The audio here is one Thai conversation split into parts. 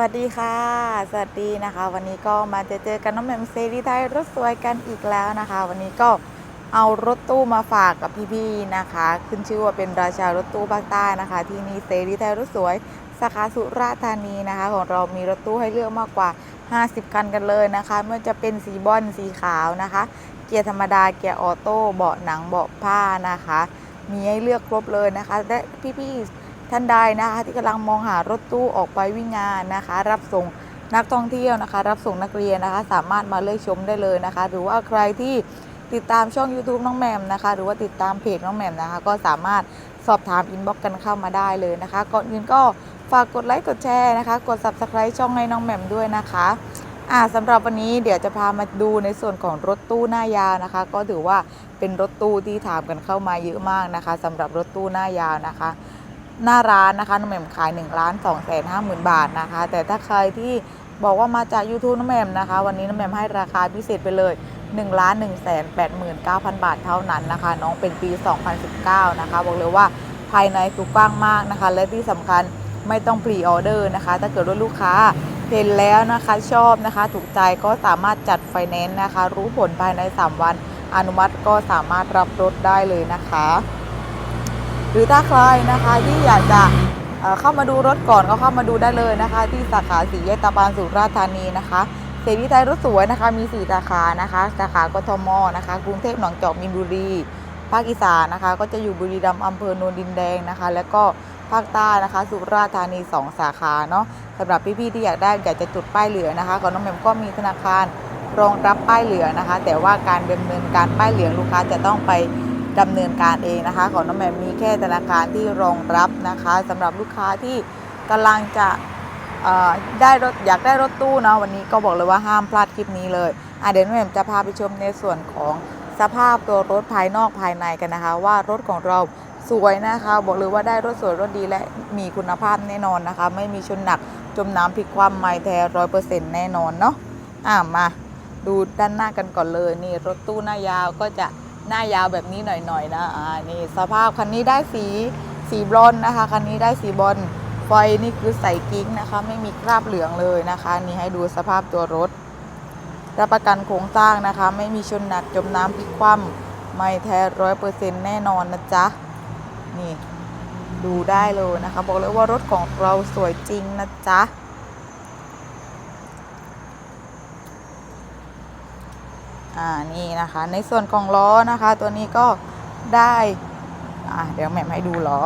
วัสดีค่ะ สวัสดีนะคะ วันนี้ก็มาเจอเจอกันน้องแหม่มเซรีไทยรถสวยกันอีกแล้วนะคะ วันนี้ก็เอารถตู้มาฝากกับพี่ๆนะคะ ขึ้นชื่อว่าเป็นราชารถตู้ภาคใต้นะคะ ที่นี่เซรีไทยรถสวยสาขาสุราษฎร์ธานีนะคะ ของเรามีรถตู้ให้เลือกมากกว่า 50คันกันเลยนะคะไม่ว่าจะเป็นสีบอลสีขาวนะคะ เกียร์ธรรมดาเกียร์ออโต้เบาะหนังเบาะผ้านะคะ มีให้เลือกครบเลยนะคะและพี่ๆ ท่านใดนะคะที่กำลังมองหารถตู้ออกไปวิ่งงานนะคะ รับส่งนักท่องเที่ยวนะคะ รับส่งนักเรียนนะคะ สามารถมาเลือกชมได้เลยนะคะ หรือว่าใครที่ติดตามช่อง YouTube น้องแหม่มนะคะ หรือว่าติดตามเพจน้องแหม่มนะคะ ก็สามารถสอบถามอินบ็อกกันเข้ามาได้เลยนะคะ ก่อนอื่นก็ฝากกดไลค์กดแชร์นะคะ กด Subscribe ช่องให้น้องแหม่มด้วยนะคะอ่าสำหรับวันนี้เดี๋ยวจะพามาดูในส่วนของรถตู้หน้ายาวนะคะ ก็ถือว่าเป็นรถตู้ที่ถามกันเข้ามาเยอะมากนะคะสำหรับรถตู้หน้ายาวนะคะ หน้าร้านนะคะน้องแหม่มขาย1นึ่งล้านสองแสนห้าหมื่นบาทนะคะ แต่ถ้าใครที่บอกว่ามาจาก YouTube น้องแหม่มนะคะ วันนี้น้องแหม่มให้ราคาพิเศษไปเลย1ล้าน1แสนแปดหมื่นเก้าพันบาทเท่านั้นนะคะ น้องเป็นปี 2019 นะคะ บอกเลยว่าภายในคือกว้างมากนะคะ และที่สำคัญไม่ต้องพรีออเดอร์นะคะ ถ้าเกิดว่าลูกค้าเห็นแล้วนะคะชอบนะคะ ถูกใจก็สามารถจัดไฟแนนซ์นะคะ รู้ผลภายใน 3 วันอนุมัติก็สามารถรับรถได้เลยนะคะ หรือถ้าใครนะคะที่อยากจะเข้ามาดูรถก่อนก็เข้ามาดูได้เลยนะคะ ที่สาขาสีแยกตาบานสุราษฎร์ธานีนะคะเสรีไทยรถสวยนะคะมี 4 สาขานะคะสาขากทมนะคะ กรุงเทพหนองจอกมีนบุรี ภาคอีสานนะคะ ก็จะอยู่บุรีรัมย์อำเภอโนนดินแดงนะคะ แล้วก็ภาคใต้นะคะ สุราษฎร์ธานี 2 สาขาเนาะสำหรับพี่ๆที่อยากได้อยากจะจุดป้ายเหลืองนะคะของน้องแหม่มก็มีธนาคารรองรับป้ายเหลืองนะคะ แต่ว่าการดำเนินการป้ายเหลืองลูกค้าจะต้องไป ดำเนินการเองนะคะ ของน้องแหม่มมีแค่ธนาคารที่รองรับนะคะสำหรับลูกค้าที่กำลังจะได้รถอยากได้รถตู้นะวันนี้ก็บอกเลยว่าห้ามพลาดคลิปนี้เลยอะเดี๋ยวน้องแหม่มจะพาไปชมในส่วนของสภาพตัวรถภายนอกภายในกันนะคะ ว่ารถของเราสวยนะคะ บอกเลยว่าได้รถสวยรถดีและมีคุณภาพแน่นอนนะคะ ไม่มีชนหนักจมน้ำพลิกความไม่แท้ร้อยเปอร์เซ็นต์แน่นอนเนาะอะมาดูด้านหน้ากันก่อนเลยนี่รถตู้หน้ายาวก็จะ หน้ายาวแบบนี้หน่อยๆนะอ่านี่สภาพคันนี้ได้สีสีบรอนนะคะคันนี้ได้สีบรอนไฟนี่คือใส่กิ๊กนะคะ ไม่มีคราบเหลืองเลยนะคะ นี่ให้ดูสภาพตัวรถ รับประกันโครงสร้างนะคะ ไม่มีชนหนักจมน้ำพลิกคว่ำไม่แท้ร้อยเปอร์เซ็นต์แน่นอนนะจ๊ะ นี่ดูได้เลยนะคะ บอกเลยว่ารถของเราสวยจริงนะจ๊ะ อ่านี่นะคะ ในส่วนของล้อนะคะ ตัวนี้ก็ได้อ่าเดี๋ยวแม่ให้ดูล้อ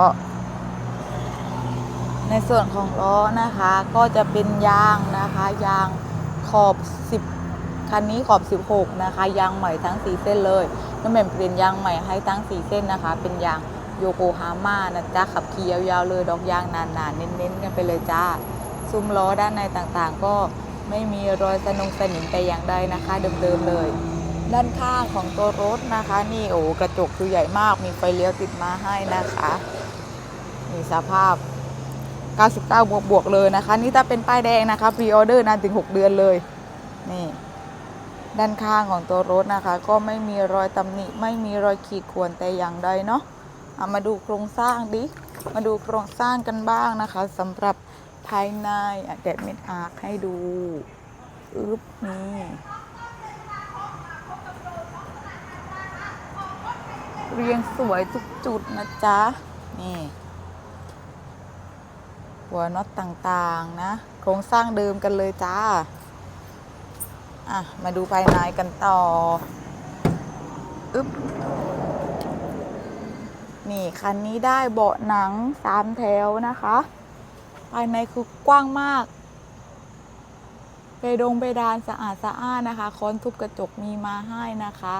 ในส่วนของล้อนะคะ ก็จะเป็นยางนะคะยางขอบ 10 คันนี้ขอบ 16 นะคะ ยางใหม่ทั้ง 4 เส้นเลยน้องแหม่มเปลี่ยนยางใหม่ให้ทั้ง 4 เส้นนะคะ เป็นยางโยโกฮาม่านะจ๊ะขับขี่ยาวๆเลยดอกยางนานๆเน้นๆกันไปเลยจ้า ซุ้มล้อด้านในต่างๆ ก็ไม่มีรอยสนงสนิมแต่อย่างใดนะคะเดิมๆเลย ด้านข้างของตัวรถนะคะ นี่โอ้กระจกคือใหญ่มากมีไฟเลี้ยวติดมาให้นะคะนี่สภาพ 99 บวกบวกๆเลยนะคะ นี่ถ้าเป็นป้ายแดงนะคะพรีออเดอร์นานถึง 6 เดือนเลย นี่ ด้านข้างของตัวรถนะคะ ก็ไม่มีรอยตำหนิ ไม่มีรอยขีดข่วนแต่อย่างใดเนาะเอามาดูโครงสร้างดิ มาดูโครงสร้างกันบ้างนะคะสำหรับภายในแดดเม็ดอาร์คให้ดู อึ๊บนี่ เรียงสวยทุกจุดนะจ๊ะ นี่ หัวน็อตต่างๆนะ โครงสร้างเดิมกันเลยจ้า อะ มาดูภายในกันต่อ อึ๊บ นี่ คันนี้ได้เบาะหนังสามแถวนะคะ ภายในคือกว้างมากเพดงเพดานสะอาดสะอ้านนะคะ ค้อนทุบกระจกมีมาให้นะคะ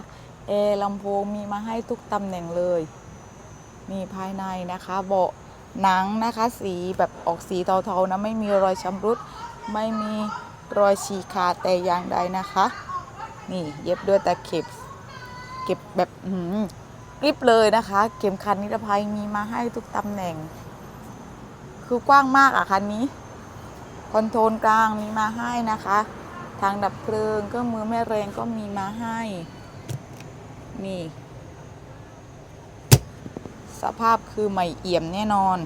แอร์ลำโพงมีมาให้ทุกตำแหน่งเลยนี่ภายในนะคะเบาะหนังนะคะสีแบบออกสีเทาๆนะไม่มีรอยชำรุด ไม่มีรอยฉีกขาดแต่อย่างใดนะคะ นี่เย็บด้วยตะเข็บเก็บแบบกริบเลยนะคะ เข็มขัดนิรภัยมีมาให้ทุกตำแหน่ง คือกว้างมากอะคันนี้ คอนโทรลกลางมีมาให้นะคะ ทางดับเพลิงเครื่องมือแม่แรงก็มีมาให้ นี่ สภาพคือใหม่เอี่ยมแน่นอน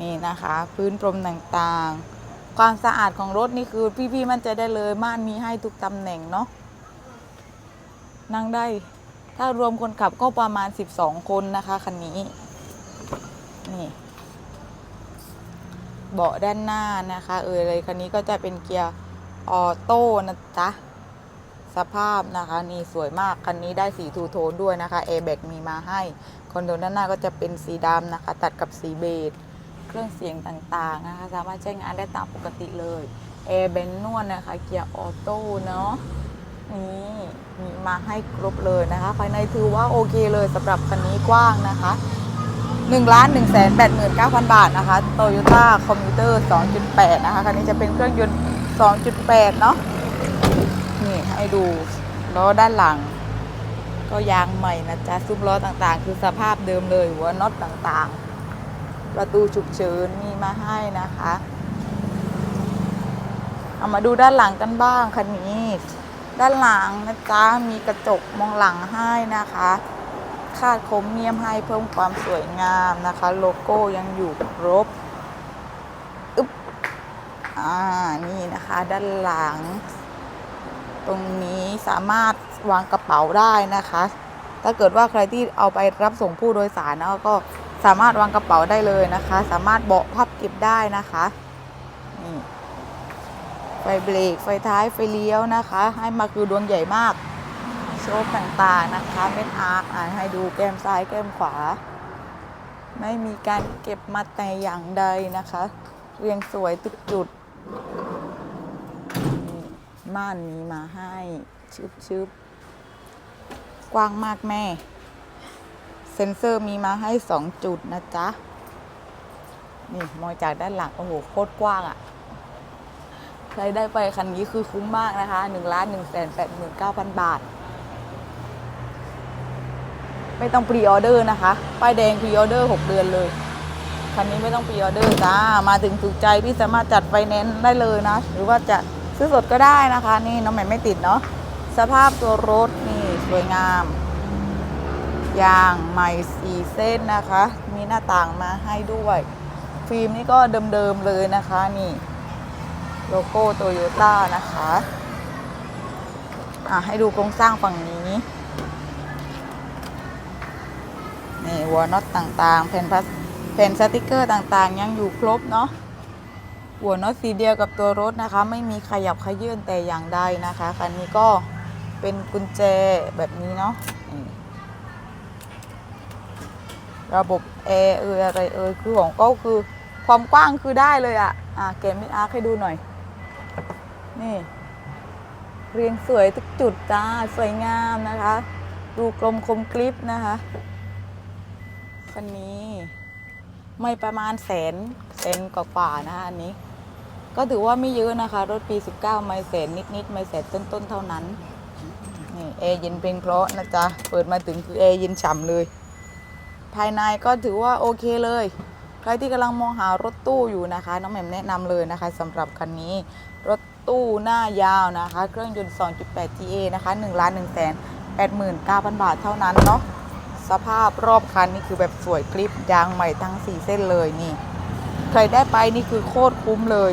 นี่นะคะ พื้นพรมต่างๆ ความสะอาดของรถนี่คือพี่ ๆ มั่นใจได้เลยม่านมีให้ทุกตำแหน่งเนาะนั่งได้ ถ้ารวมคนขับก็ประมาณ 12 คนนะคะคันนี้ นี่เบาะด้านหน้านะคะ เออเลยคันนี้ก็จะเป็นเกียร์ออโต้นะจ๊ะ สภาพนะคะนี่สวยมาก คันนี้ได้สีทูโทนด้วยนะคะแอร์แบ็กมีมาให้ คอนโซลด้านหน้าก็จะเป็นสีดำนะคะ ตัดกับสีเบจเครื่องเสียงต่างๆนะคะ สามารถใช้งานได้ตามปกติเลยแอร์แบนนวลนะคะ เกียร์ออโต้เนาะนี่มีมาให้ครบเลยนะคะ ภายในถือว่าโอเคเลยสำหรับคันนี้กว้างนะคะ1ล้าน1แสน89,000 บาทนะคะ Toyota Commuter 2.8 นะคะ คันนี้จะเป็นเครื่องยนต์ 2.8 เนาะ นี่ให้ดูล้อด้านหลัง ก็ยางใหม่นะจ๊ะซุ้มล้อต่างๆ คือสภาพเดิมเลยหัวน็อตต่างๆ ประตูฉุกเฉินมีมาให้นะคะเอามาดูด้านหลังกันบ้างคันนี้ ด้านหลังนะจ๊ะมีกระจกมองหลังให้นะคะ คาดโครเมียมให้เพิ่มความสวยงามนะคะ โลโก้ยังอยู่ครบอึ๊บอ่านี่นะคะ ด้านหลัง ตรงนี้สามารถวางกระเป๋าได้นะคะ ถ้าเกิดว่าใครที่เอาไปรับส่งผู้โดยสารนะก็สามารถวางกระเป๋าได้เลยนะคะ สามารถเบาะพับเก็บได้นะคะนี่ไฟเบรกไฟท้ายไฟเลี้ยวนะคะ ให้มาคือดวงใหญ่มากโชคต่างๆนะคะเม็ดอาร์คอ่านให้ดูแก้มซ้ายแก้มขวา ไม่มีการเก็บมาแต่อย่างใดนะคะ เรียงสวยทุกจุด ม่านมีมาให้ชึบชึบกว้างมากแม่ เซ็นเซอร์มีมาให้สองจุดนะจ๊ะ นี่มองจากด้านหลัง โอ้โห โคตรกว้างอะ่ะ ใครได้ไปคันนี้คือคุ้มมากนะคะ1ล้าน1แสน8 9 0 0 0บาท ไม่ต้องพรีออเดอร์นะคะ ป้ายแดงพรีออเดอร์6เดือนเลย คันนี้ไม่ต้องพรีออเดอร์จ้า มาถึงถูกใจพี่สามารถจัดไฟแนนซ์ได้เลยนะ หรือว่าจะ ซื้อสดก็ได้นะคะ นี่น้องใหม่ไม่ติดเนาะสภาพตัวรถนี่สวยงาม ยางใหม่สีเส้นนะคะ มีหน้าต่างมาให้ด้วย ฟิล์มนี่ก็เดิมๆเลยนะคะนี่ โลโก้โตโยต้านะคะอะให้ดูโครงสร้างฝั่งนี้ นี่หัวน็อตต่างๆแผ่นพลาสแผ่นสติกเกอร์ต่างๆ ยังอยู่ครบเนาะ หัวน็อตสีเดียวกับตัวรถนะคะ ไม่มีขยับขยื่นแต่อย่างใดนะคะคันนี้ก็เป็นกุญแจแบบนี้เนาะระบบแอร์เอยอะไรเอยคือของก็คือความกว้างคือได้เลยอะอะเกมมิดอาร์คให้ดูหน่อย นี่เรียงสวยทุกจุดจ้าสวยงามนะคะ ดูกลมคมกริบนะคะคันนี้ ไม่ประมาณแสนแสนกว่าๆนะคะอันนี้ ก็ถือว่าไม่เยอะนะคะ รถปี 19 ไม่แสนนิดๆไม่แสนต้นๆเท่านั้นนี่แอร์เย็นเพลงเพราะนะจ๊ะ เปิดมาถึงคือแอร์เย็นฉ่ำเลย ภายในก็ถือว่าโอเคเลย ใครที่กำลังมองหารถตู้อยู่นะคะ น้องแหม่มแนะนำเลยนะคะสำหรับคันนี้รถตู้หน้ายาวนะคะ เครื่องยนต์ 2.8 GA นะคะ1ล้าน1แสน89,000 บาทเท่านั้นเนาะสภาพรอบคันนี่คือแบบสวยกริบยางใหม่ทั้ง 4 เส้นเลยนี่ ใครได้ไปนี่คือโคตรคุ้มเลย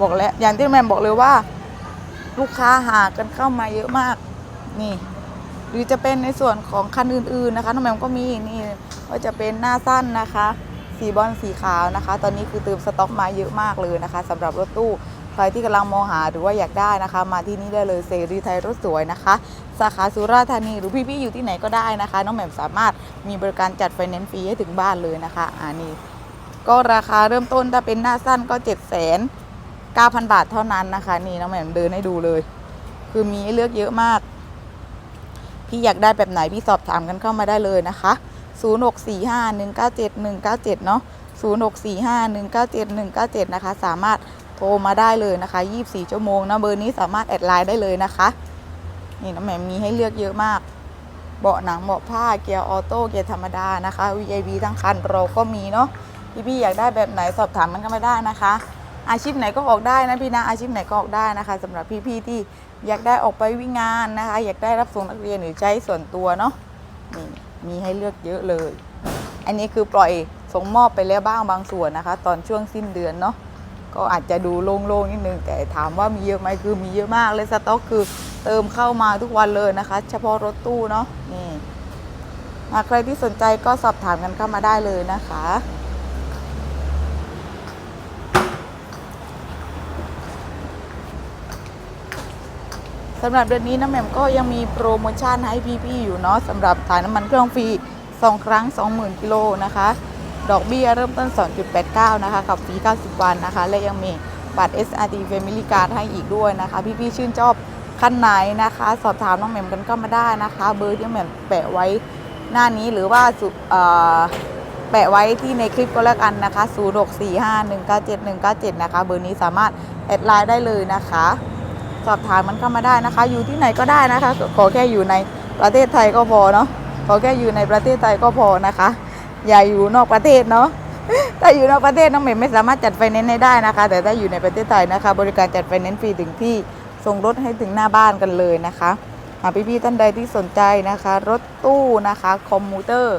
บอกแล้วอย่างที่แม่บอกเลยว่า ลูกค้าหากันเข้ามาเยอะมาก นี่ หรือจะเป็นในส่วนของคันอื่นๆนะคะน้องแหมมก็มีนี่ก็จะเป็นหน้าสั้นนะคะ สีบอลสีขาวนะคะ ตอนนี้คือเติมสต็อกมาเยอะมากเลยนะคะสำหรับรถตู้ใครที่กำลังมองหาหรือว่าอยากได้นะคะ มาที่นี่ได้เลยเสรีไทยรถสวยนะคะ สาขาสุราษฎร์ธานีหรือพี่ๆอยู่ที่ไหนก็ได้นะคะ น้องแหม่มสามารถมีบริการจัดไฟแนนซ์ฟรีให้ถึงบ้านเลยนะคะอ่านี่ก็ราคาเริ่มต้นถ้าเป็นหน้าสั้นก็7 9 0 0 0 9,000 บาทเท่านั้นนะคะ นี่น้องแหม่มเดินให้ดูเลย คือมีให้เลือกเยอะมาก พี่อยากได้แบบไหน พี่สอบถามกันเข้ามาได้เลยนะคะ 0645197197 เนาะ0645197197 นะคะ สามารถโทรมาได้เลยนะคะ 24 ชั่วโมงนะเบอร์นี้สามารถแอดไลน์ได้เลยนะคะ นี่น้ำแหม่มมีให้เลือกเยอะมากเบาะหนังเบาะผ้าเกียร์ออโต้เกียร์ธรรมดานะคะ VIB ทั้งคันเราก็มีเนาะพี่ๆอยากได้แบบไหนสอบถามมันก็มาได้นะคะ อาชีพไหนก็ออกได้นะพี่นะอาชีพไหนก็ออกได้นะคะสำหรับพี่ๆที่อยากได้ออกไปวิ่งงานนะคะ อยากได้รับส่งนักเรียนหรือใช้ส่วนตัวเนาะนี่มีให้เลือกเยอะเลย อันนี้คือปล่อยส่งมอบไปแล้วบ้างบางส่วนนะคะ ตอนช่วงสิ้นเดือนเนาะก็อาจจะดูโล่งๆนิดนึงแต่ถามว่ามีเยอะไหมคือมีเยอะมากเลยสต็อกคือเติมเข้ามาทุกวันเลยนะคะ เฉพาะรถตู้เนาะนี่หาใครที่สนใจก็สอบถามกันเข้ามาได้เลยนะคะ สำหรับเดือนนี้น้ำแหม่มก็ยังมีโปรโมชั่นให้พี่ๆอยู่เนาะสำหรับถ่ายน้ำมันเครื่องฟรี 2 ครั้ง 20,000กิโลนะคะ ดอกเบี้ยเริ่มต้น 2.89 นะคะ กับฟรี 90 วันนะคะ และยังมีบัตร SRT Family Card ให้อีกด้วยนะคะ พี่ๆชื่นชอบคันไหนนะคะ สอบถามน้องแหม่มกันก็มาได้นะคะ เบอร์ที่น้องแหม่มแปะไว้หน้านี้หรือว่าสุแปะไว้ที่ในคลิปก็แล้วกันนะคะ 0645197197 นะคะ เบอร์นี้สามารถแอดไลน์ได้เลยนะคะ สอบถามมันเข้ามาได้นะคะ อยู่ที่ไหนก็ได้นะคะ ขอแค่อยู่ในประเทศไทยก็พอเนาะขอแค่อยู่ในประเทศไทยก็พอนะคะ อย่าอยู่นอกประเทศเนาะถ้าอยู่นอกประเทศน้องเมย์ไม่สามารถจัดไฟแนนซ์ได้นะคะ แต่ถ้าอยู่ในประเทศไทยนะคะ บริการจัดไฟแนนซ์ฟรีถึงที่ส่งรถให้ถึงหน้าบ้านกันเลยนะคะหากพี่ๆท่านใดที่สนใจนะคะ รถตู้นะคะคอมมูเตอร์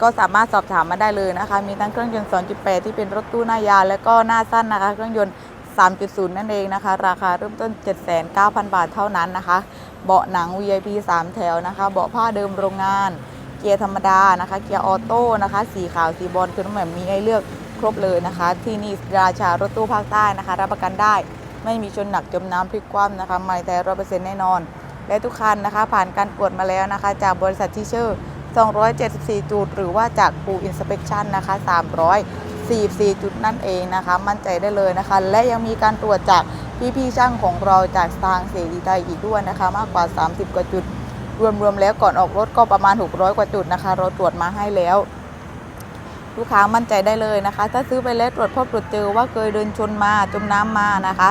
ก็สามารถสอบถามมาได้เลยนะคะ มีทั้งเครื่องยนต์ 2.8 ที่เป็นรถตู้หน้ายาว และก็หน้าสั้นนะคะ เครื่องยนต์ 3.0 นั่นเองนะคะ ราคาเริ่มต้น 79,000 บาทเท่านั้นนะคะ เบาะหนัง VIP 3 แถวนะคะ เบาะผ้าเดิมโรงงาน เกียร์ธรรมดานะคะ เกียร์ออโต้นะคะ สีขาว สีบอลคือน้องแหม่มมีให้เลือกครบเลยนะคะ ที่นี่ราชารถตู้ภาคใต้นะคะ รับประกันได้ ไม่มีชนหนักจมน้ำพลิกคว่ำนะคะ ไม่แต่ร้อยเปอร์เซ็นต์แน่นอน และทุกคันนะคะ ผ่านการตรวจมาแล้วนะคะ จากบริษัทที่เชื่อ274 จุด หรือว่าจากปูอินสเป t ชันนะคะ 44 จุดนั่นเองนะคะ มั่นใจได้เลยนะคะ และยังมีการตรวจจากพี่ๆช่างของเราจากทางเสรีไทยอีกด้วยนะคะ มากกว่า 30 กว่าจุด รวมๆแล้วก่อนออกรถก็ประมาณ 600 กว่าจุดนะคะ เราตรวจมาให้แล้ว ลูกค้ามั่นใจได้เลยนะคะ ถ้าซื้อไปแล้วตรวจพบตรวจเจอว่าเคยเดินชนมาจมน้ำมานะคะ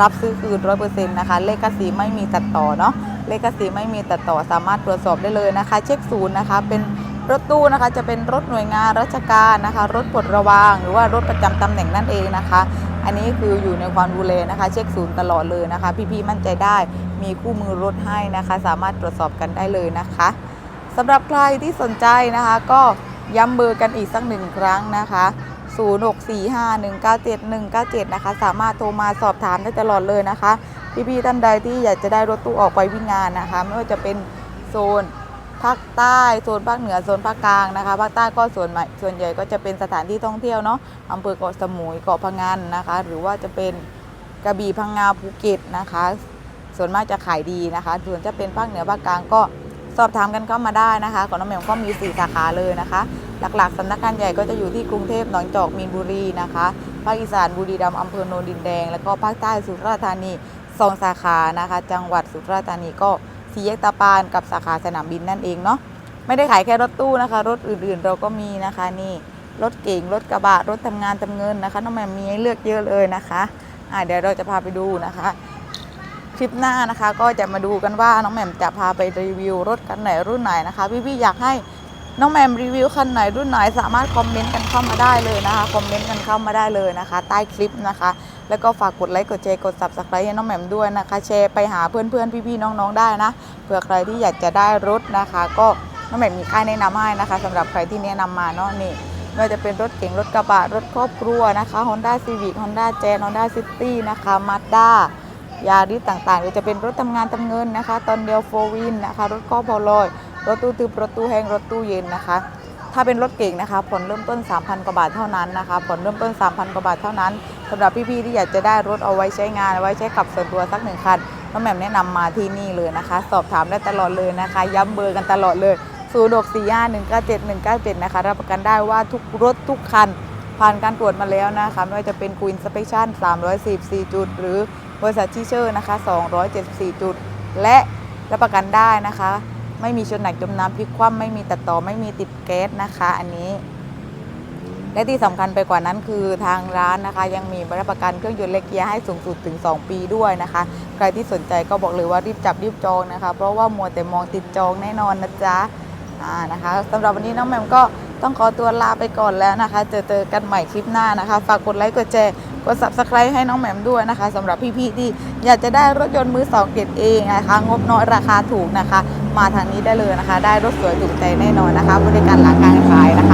รับซื้อคืนร้อยเปอร์เซ็นต์นะคะ เลขกสีไม่มีตัดต่อเนาะเลขกสีไม่มีตัดต่อสามารถตรวจสอบได้เลยนะคะ เช็คศูนย์นะคะ เป็น รถตู้นะคะจะเป็นรถหน่วยงานราชการนะคะ รถปลดระวาง หรือว่ารถประจำตำแหน่งนั่นเองนะคะ อันนี้คืออยู่ในความดูแลนะคะ เช็คศูนย์ตลอดเลยนะคะ พี่ๆมั่นใจได้มีคู่มือรถให้นะคะ สามารถตรวจสอบกันได้เลยนะคะสำหรับใครที่สนใจนะคะ ก็ย้ำเบอร์กันอีกสักหนึ่งครั้งนะคะ 0645197197 นะคะ สามารถโทรมาสอบถามได้ตลอดเลยนะคะ พี่ๆท่านใดที่อยากจะได้รถตู้ออกไปวิ่งงานนะคะ ไม่ว่าจะเป็นโซน ภาคใต้โซนภาคเหนือโซนภาคกลางนะคะภาคใต้ก็ส่วนใหญ่ส่วนใหญ่ก็จะเป็นสถานที่ท่องเที่ยวเนาะอำเภอเกาะสมุยเกาะพะงันนะคะ หรือว่าจะเป็นกระบี่พังงาภูเก็ตนะคะ ส่วนมากจะขายดีนะคะ ส่วนจะเป็นภาคเหนือภาคกลางก็สอบถามกันเข้ามาได้นะคะของน้องแม่มก็มี 4 สาขาเลยนะคะ หลักๆสำนักงานใหญ่ก็จะอยู่ที่กรุงเทพหนองจอกมีนบุรีนะคะภาคอีสานบุรีรัมย์อำเภอโนนดินแดง แล้วก็ภาคใต้สุราษฎร์ธานีสองสาขานะคะ จังหวัดสุราษฎร์ธานีก็ สีแยกตาปานกับสาขาสนามบินนั่นเองเนาะไม่ได้ขายแค่รถตู้นะคะ รถอื่นๆเราก็มีนะคะนี่รถเก๋งรถกระบะรถทำงานทำเงินนะคะน้องแหม่มมีให้เลือกเยอะเลยนะคะอ่าเดี๋ยวเราจะพาไปดูนะคะ คลิปหน้านะคะก็จะมาดูกันว่าน้องแหม่มจะพาไปรีวิวรถคันไหนรุ่นไหนนะคะพี่ๆอยากให้น้องแหม่มรีวิวคันไหนรุ่นไหนสามารถคอมเมนต์กันเข้ามาได้เลยนะคะคอมเมนต์กันเข้ามาได้เลยนะคะ ใต้คลิปนะคะ แล้วก็ฝากกดไลค์กดแชร์กด subscribe ให้น้องแหม่มด้วยนะคะ แชร์ไปหาเพื่อนๆพี่ๆน้องๆได้นะเผื่อใครที่อยากจะได้รถนะคะ ก็น้องแหม่มมีค่ายแนะนำให้นะคะสำหรับใครที่แนะนำมาเนาะนี่ไม่ว่าจะเป็นรถเก๋งรถกระบะรถครอบครัวนะคะ Honda Civic Honda Jazz Honda City นะคะ Mazda ยาริสต่างๆหรือจะเป็นรถทำงานทำเงินนะคะ ตอนเดียวโฟวินนะคะ รถครอบพอลอย รถตู้ทึบรถตู้แห้งรถตู้เย็นนะคะ ถ้าเป็นรถเก่งนะคะผ่อนเริ่มต้น 3,000 กว่าบาทเท่านั้นนะคะผ่อนเริ่มต้น 3,000 กว่าบาทเท่านั้น สำหรับพี่ๆที่อยากจะได้รถเอาไว้ใช้งาน เอาไว้ใช้ขับส่วนตัวสักหนึ่งคันน้องแหม่มแนะนำมาที่นี่เลยนะคะ สอบถามได้ตลอดเลยนะคะ ย้ำเบอร์กันตลอดเลย0 6 4 5 1 9 7 1 9 7นะคะรับประกันได้ว่าทุกรถทุกคัน ผ่านการตรวจมาแล้วนะคะ ไม่ว่าจะเป็นคูอินสเป t ชัน344จุด หรือบริษัทที่เชอร์นะคะ274 จุด และรับประกันได้นะคะ ไม่มีชนหนักจมน้ำพลิกคว่ำไม่มีตัดต่อไม่มีติดแก๊สนะคะ อันนี้ และที่สำคัญไปกว่านั้นคือทางร้านนะคะ ยังมีรับประกันเครื่องยนต์และเกียร์ให้สูงสุดถึง 2 ปีด้วยนะคะ ใครที่สนใจก็บอกเลยว่ารีบจับรีบจองนะคะ เพราะว่ามัวแต่มองติดจองแน่นอนนะจ๊ะอ่านะคะสำหรับวันนี้น้องแหม่มก็ต้องขอตัวลาไปก่อนแล้วนะคะ เจอเจอกันใหม่คลิปหน้านะคะ ฝากกดไลค์กดแชร์กด subscribe ให้น้องแหม่มด้วยนะคะสำหรับพี่ๆที่อยากจะได้รถยนต์มือสองเกรดเองนะคะงบน้อยราคาถูกนะคะ มาทางนี้ได้เลยนะคะ ได้รถสวยถูกใจแน่นอนนะคะ บริการหลังการขายนะคะ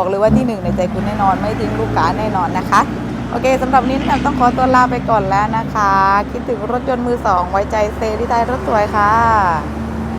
บอกเลยว่าที่หนึ่งในใจคุณแน่นอน ไม่ทิ้งลูกค้าแน่นอนนะคะ โอเคสำหรับนี้น้องแหม่ต้องขอตัวลาไปก่อนแล้วนะคะ คิดถึงรถยนต์มือสองไว้ใจเซรีไทยรถสวยค่ะ